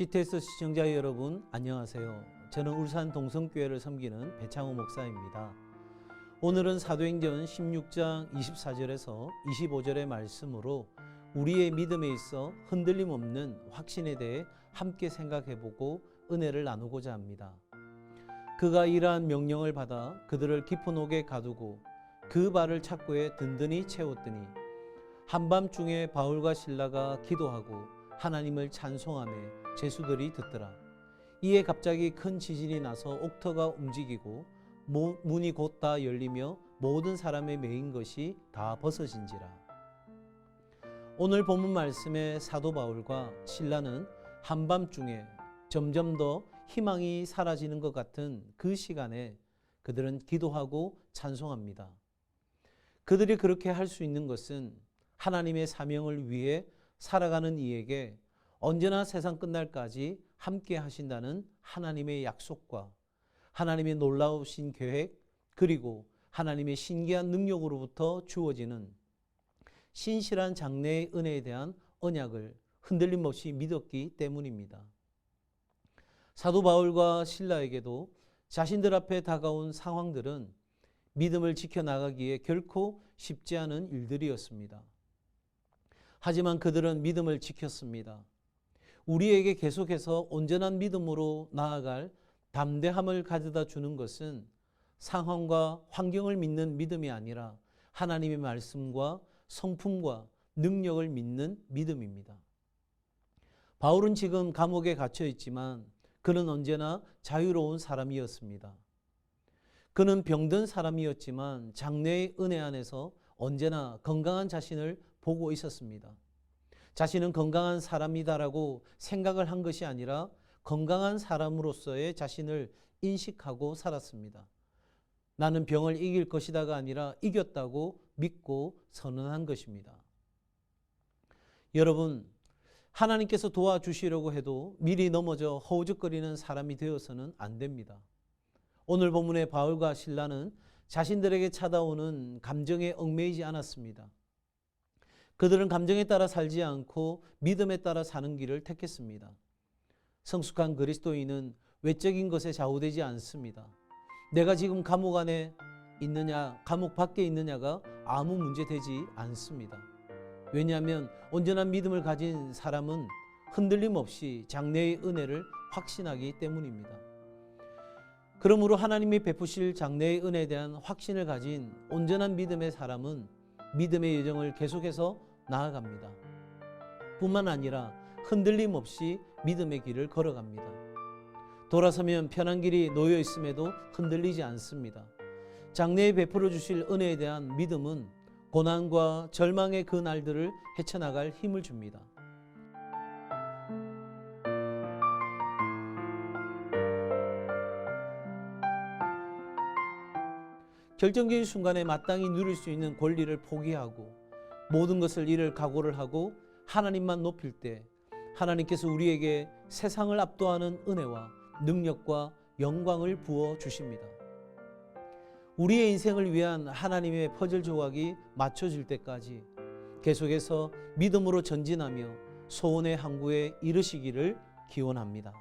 CTS 시청자 여러분 안녕하세요. 저는 울산 동성교회를 섬기는 배창호 목사입니다. 오늘은 사도행전 16장 24절에서 25절의 말씀으로 우리의 믿음에 있어 흔들림 없는 확신에 대해 함께 생각해보고 은혜를 나누고자 합니다. 그가 이러한 명령을 받아 그들을 깊은 옥에 가두고 그 발을 착고에 든든히 채웠더니 한밤중에 바울과 신라가 기도하고 하나님을 찬송하며 제수들이 듣더라. 이에 갑자기 큰 지진이 나서 옥터가 움직이고 모- 문이 곧 다 열리며 모든 사람의 메인 것이 다 벗어진지라. 오늘 본문 말씀의 사도 바울과 신라는 한밤중에 점점 더 희망이 사라지는 것 같은 그 시간에 그들은 기도하고 찬송합니다. 그들이 그렇게 할 수 있는 것은 하나님의 사명을 위해 살아가는 이에게 언제나 세상 끝날까지 함께 하신다는 하나님의 약속과 하나님의 놀라우신 계획 그리고 하나님의 신기한 능력으로부터 주어지는 신실한 장래의 은혜에 대한 언약을 흔들림 없이 믿었기 때문입니다. 사도 바울과 신라에게도 자신들 앞에 다가온 상황들은 믿음을 지켜나가기에 결코 쉽지 않은 일들이었습니다. 하지만 그들은 믿음을 지켰습니다. 우리에게 계속해서 온전한 믿음으로 나아갈 담대함을 가져다 주는 것은 상황과 환경을 믿는 믿음이 아니라 하나님의 말씀과 성품과 능력을 믿는 믿음입니다. 바울은 지금 감옥에 갇혀 있지만 그는 언제나 자유로운 사람이었습니다. 그는 병든 사람이었지만 장래의 은혜 안에서 언제나 건강한 자신을 보고 있었습니다. 자신은 건강한 사람이다라고 생각을 한 것이 아니라 건강한 사람으로서의 자신을 인식하고 살았습니다. 나는 병을 이길 것이다가 아니라 이겼다고 믿고 선언한 것입니다. 여러분, 하나님께서 도와주시려고 해도 미리 넘어져 허우적거리는 사람이 되어서는 안 됩니다. 오늘 본문의 바울과 신라는 자신들에게 찾아오는 감정에 얽매이지 않았습니다. 그들은 감정에 따라 살지 않고 믿음에 따라 사는 길을 택했습니다. 성숙한 그리스도인은 외적인 것에 좌우되지 않습니다. 내가 지금 감옥 안에 있느냐, 감옥 밖에 있느냐가 아무 문제 되지 않습니다. 왜냐하면 온전한 믿음을 가진 사람은 흔들림 없이 장래의 은혜를 확신하기 때문입니다. 그러므로 하나님이 베푸실 장래의 은혜에 대한 확신을 가진 온전한 믿음의 사람은 믿음의 여정을 계속해서 나아갑니다. 뿐만 아니라 흔들림 없이 믿음의 길을 걸어갑니다. 돌아서면 편한 길이 놓여 있음에도 흔들리지 않습니다. 장래에 베풀어 주실 은혜에 대한 믿음은 고난과 절망의 그 날들을 헤쳐나갈 힘을 줍니다. 결정적인 순간에 마땅히 누릴 수 있는 권리를 포기하고 모든 것을 잃을 각오를 하고 하나님만 높일 때 하나님께서 우리에게 세상을 압도하는 은혜와 능력과 영광을 부어 주십니다. 우리의 인생을 위한 하나님의 퍼즐 조각이 맞춰질 때까지 계속해서 믿음으로 전진하며 소원의 항구에 이르시기를 기원합니다.